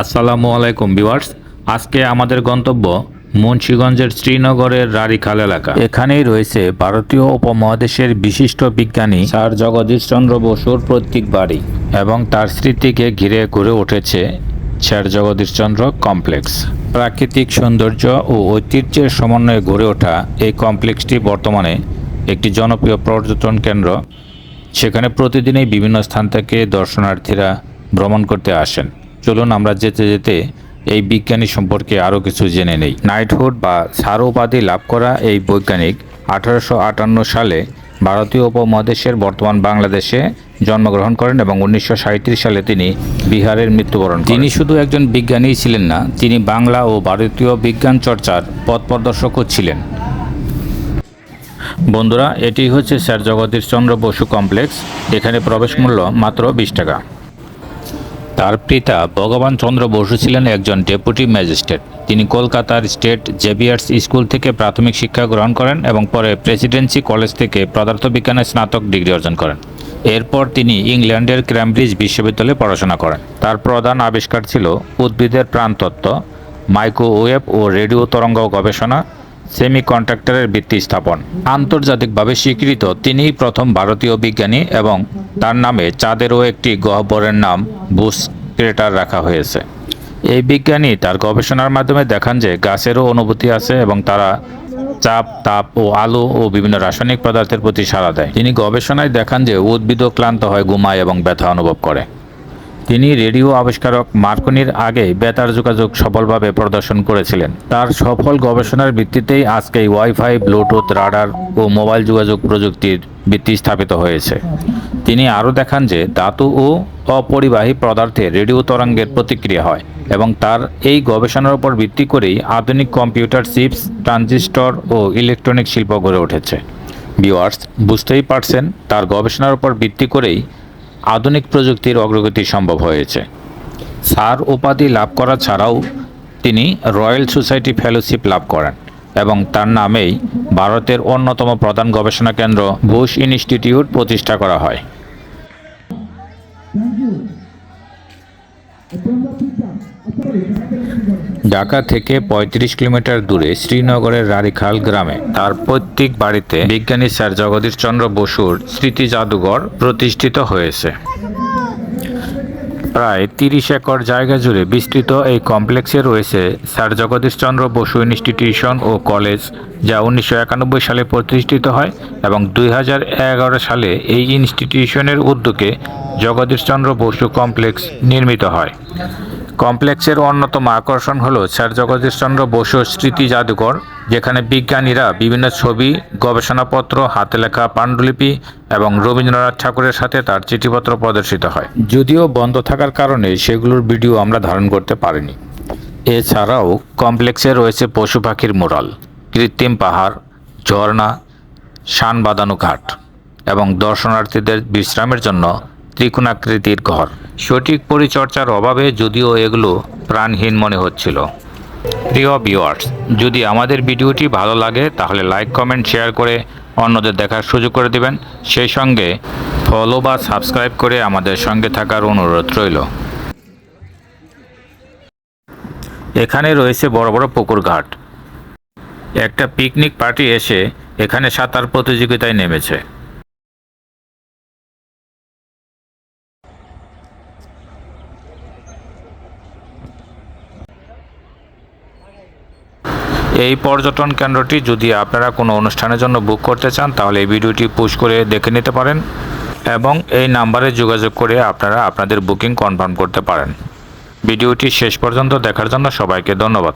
আসসালামু আলাইকুম ভিউয়ার্স। আজকে আমাদের গন্তব্য মুন্সিগঞ্জের শ্রীনগরের রারিখাল এলাকা। এখানেই রয়েছে ভারতীয় উপমহাদেশের বিশিষ্ট বিজ্ঞানী স্যার জগদীশ চন্দ্র বসুর প্রত্যেক বাড়ি এবং তার স্মৃতিকে ঘিরে গড়ে উঠেছে স্যার জগদীশ চন্দ্র কমপ্লেক্স। প্রাকৃতিক সৌন্দর্য ও ঐতিহ্যের সমন্বয়ে গড়ে ওঠা এই কমপ্লেক্সটি বর্তমানে একটি জনপ্রিয় পর্যটন কেন্দ্র। সেখানে প্রতিদিনই বিভিন্ন স্থান থেকে দর্শনার্থীরা ভ্রমণ করতে আসেন। চলুন আমরা যেতে যেতে এই বিজ্ঞানী সম্পর্কে আরও কিছু জেনে নেই। নাইটহুড বা সার উপাধি লাভ করা এই বৈজ্ঞানিক আঠারোশো আটান্ন সালে ভারতীয় উপমহাদেশের বর্তমান বাংলাদেশে জন্মগ্রহণ করেন এবং উনিশশো সাঁইত্রিশ সালে তিনি বিহারের মৃত্যুবরণ তিনি শুধু একজন বিজ্ঞানীই ছিলেন না, তিনি বাংলা ও ভারতীয় বিজ্ঞান চর্চার পথ প্রদর্শকও ছিলেন। বন্ধুরা, এটি হচ্ছে স্যার জগদীশ চন্দ্র বসু কমপ্লেক্স। এখানে প্রবেশ মূল্য মাত্র বিশ টাকা। তার পিতা ভগবান চন্দ্র বসু ছিলেন একজন ডেপুটি ম্যাজিস্ট্রেট। তিনি কলকাতার স্টেট জেভিয়ার্স স্কুল থেকে প্রাথমিক শিক্ষা গ্রহণ করেন এবং পরে প্রেসিডেন্সি কলেজ থেকে পদার্থবিজ্ঞানে স্নাতক ডিগ্রি অর্জন করেন। এরপর তিনি ইংল্যান্ডের ক্যামব্রিজ বিশ্ববিদ্যালয়ে পড়াশোনা করেন। তার প্রধান আবিষ্কার ছিল উদ্ভিদের প্রাণতত্ত্ব, মাইক্রোওয়েভ ও রেডিও তরঙ্গ গবেষণা সেমি কন্ট্রাক্টরের ভিত্তি স্থাপন। আন্তর্জাতিকভাবে স্বীকৃত তিনিই প্রথম ভারতীয় বিজ্ঞানী এবং তার নামে চাঁদেরও একটি গহ্বরের নাম বুস ক্রেটার রাখা হয়েছে। এই বিজ্ঞানী তার গবেষণার মাধ্যমে দেখান যে গাছেরও অনুভূতি আছে এবং তারা চাপ, তাপ ও আলো ও বিভিন্ন রাসায়নিক পদার্থের প্রতি সাড়া দেয়। তিনি গবেষণায় দেখান যে উদ্ভিদও ক্লান্ত হয়, ঘুমায় এবং ব্যথা অনুভব করে। তিনি রেডিও আবিষ্কারক মার্কনির আগে বেতার যোগাযোগ সফলভাবে প্রদর্শন করেছিলেন। তার সফল গবেষণার ভিত্তিতেই আজকে ওয়াইফাই ব্লুটুথ রাডার ও মোবাইল যোগাযোগ প্রযুক্তির ভিত্তি স্থাপিত হয়েছে। তিনি আরও দেখান যে ধাতু ও অপরিবাহী পদার্থে রেডিও তরঙ্গের প্রতিক্রিয়া হয় এবং তার এই গবেষণার উপর ভিত্তি করেই আধুনিক কম্পিউটার চিপস, ট্রানজিস্টর ও ইলেকট্রনিক শিল্প গড়ে উঠেছে। ভিওয়ার্স বুঝতেই পারছেন, তার গবেষণার উপর ভিত্তি করেই আধুনিক প্রযুক্তির অগ্রগতি সম্ভব হয়েছে। সার উপাধি লাভ করা ছাড়াও তিনি রয়্যাল সোসাইটি ফেলোশিপ লাভ করেন এবং তার নামেই ভারতের অন্যতম প্রধান গবেষণা কেন্দ্র বুশ ইনস্টিটিউট প্রতিষ্ঠা করা হয়। ঢাকা থেকে ৩৫ কিলোমিটার দূরে শ্রীনগরের রারিখাল গ্রামে তার পৈতৃক বাড়িতে বিজ্ঞানী স্যার জগদীশ চন্দ্র বসুর স্মৃতি জাদুঘর প্রতিষ্ঠিত হয়েছে। প্রায় তিরিশ একর জায়গা জুড়ে বিস্তৃত এই কমপ্লেক্সে রয়েছে স্যার জগদীশ চন্দ্র বসু ইনস্টিটিউশন ও কলেজ, যা উনিশশো একানব্বই সালে প্রতিষ্ঠিত হয় এবং দুই হাজার এগারো সালে এই ইনস্টিটিউশনের উদ্যোগে জগদীশচন্দ্র বসু কমপ্লেক্স নির্মিত হয়। কমপ্লেক্সের অন্যতম আকর্ষণ হল স্যার জগদীশচন্দ্র বসু স্মৃতি জাদুঘর, যেখানে বিজ্ঞানীরা বিভিন্ন ছবি, গবেষণাপত্র, হাতে লেখা পাণ্ডুলিপি এবং রবীন্দ্রনাথ ঠাকুরের সাথে তার চিঠিপত্র প্রদর্শিত হয়। যদিও বন্ধ থাকার কারণে সেগুলোর ভিডিও আমরা ধারণ করতে পারিনি। এছাড়াও কমপ্লেক্সে রয়েছে পশু পাখির মোরাল কৃত্রিম পাহাড়, ঝর্ণা, শান বাঁধানো ঘাট এবং দর্শনার্থীদের বিশ্রামের জন্য ত্রিকোণাকৃতির ঘর। সঠিক পরিচর্যার অভাবে যদিও এগুলো প্রাণহীন মনে হচ্ছিল। প্রিয় ভিউয়ার্স যদি আমাদের ভিডিওটি ভালো লাগে, তাহলে লাইক কমেন্ট শেয়ার করে অন্যদের দেখার সুযোগ করে দেবেন। সেই সঙ্গে ফলো বা সাবস্ক্রাইব করে আমাদের সঙ্গে থাকার অনুরোধ রইল। এখানে রয়েছে বড় বড় পুকুর ঘাট। একটা পিকনিক পার্টি এসে এখানে সাঁতার প্রতিযোগিতায় নেমেছে। এই পর্যটন কেন্দ্রটি যদি আপনারা কোনো অনুষ্ঠানের জন্য বুক করতে চান, তাহলে এই ভিডিওটি পুশ করে দেখে নিতে পারেন এবং এই নাম্বারে যোগাযোগ করে আপনারা আপনাদের বুকিং কনফার্ম করতে পারেন। ভিডিওটি শেষ পর্যন্ত দেখার জন্য সবাইকে ধন্যবাদ।